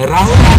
राहुल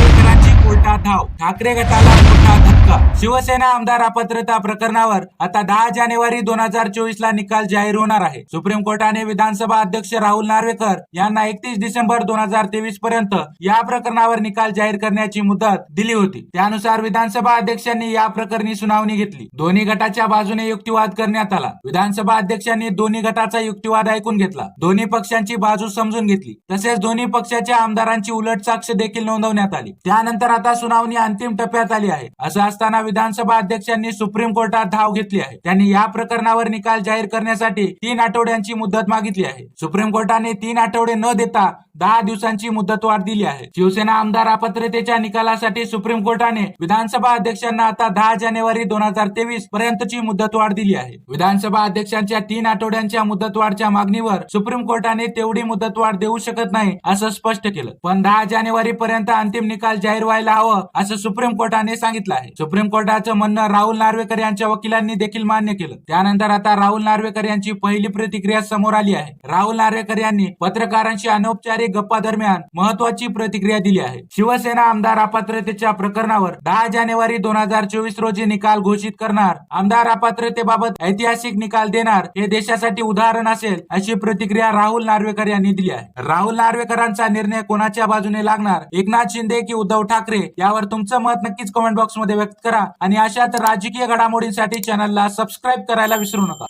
उलटा ठाव ठाकरे गटाला मोठा धक्का. शिवसेना आमदार अपात्रता प्रकरणावर आता दहा जानेवारी दोन हजार चोवीस ला निकाल जाहीर होणार आहे. सुप्रीम कोर्टाने विधानसभा अध्यक्ष राहुल नार्वेकर यांना एकतीस डिसेंबर दोन हजार तेवीस पर्यंत या प्रकरणावर निकाल जाहीर करण्याची मुदत दिली होती. त्यानुसार विधानसभा अध्यक्षांनी या प्रकरणी सुनावणी घेतली. दोन्ही गटाच्या बाजूने युक्तिवाद करण्यात आला. विधानसभा अध्यक्षांनी दोन्ही गटाचा युक्तिवाद ऐकून घेतला. दोन्ही पक्षांची बाजू समजून घेतली. तसेच दोन्ही पक्षाच्या आमदारांची उलट साक्ष देखील नोंदवण्यात आली. त्यानंतर आता सुनावणी अंतिम टप्प्यात आली आहे. असं असताना विधानसभा अध्यक्षांनी सुप्रीम कोर्टात धाव घेतली आहे. त्यांनी या प्रकरणावर निकाल जाहीर करण्यासाठी तीन आठवड्यांची मुदत मागितली आहे. सुप्रीम कोर्टाने तीन आठवडे न देता दहा दिवसांची मुदतवाढ दिली आहे. शिवसेना आमदार अपात्रतेच्या निकालासाठी सुप्रीम कोर्टाने विधानसभा अध्यक्षांना आता दहा जानेवारी दोन हजार तेवीस पर्यंतची मुदतवाढ दिली आहे. विधानसभा अध्यक्षांच्या तीन आठवड्यांच्या मुदतवाढच्या मागणीवर सुप्रीम कोर्टाने तेवढी मुदतवाढ देऊ शकत नाही असं स्पष्ट केलं. पण दहा जानेवारी पर्यंत अंतिम निकाल जाहीर व्हायला हवं असं सुप्रीम कोर्टाने सांगितलं आहे. सुप्रीम कोर्टाचं म्हणणं राहुल नार्वेकर यांच्या वकिलांनी देखील मान्य केलं. त्यानंतर आता राहुल नार्वेकर यांची पहिली प्रतिक्रिया समोर आली आहे. राहुल नार्वेकर यांनी पत्रकारांशी अनौपचारिक गप्पा दरम्यान महत्वाची प्रतिक्रिया दिली आहे. शिवसेना आमदार अपात्रतेच्या प्रकरणावर दहा जानेवारी दोन हजार चोवीस रोजी निकाल घोषित करणार. आमदार अपात्रतेबाबत ऐतिहासिक निकाल देणार हे देशासाठी उदाहरण असेल अशी प्रतिक्रिया राहुल नार्वेकर यांनी दिली आहे. राहुल नार्वेकरांचा निर्णय कोणाच्या बाजूने लागणार? एकनाथ शिंदे की उद्धव ठाकरे? यावर तुमचं मत नक्कीच कमेंट बॉक्समध्ये व्यक्त करा आणि अशाच राजकीय घडामोडींसाठी चॅनलला सबस्क्राईब करायला विसरू नका.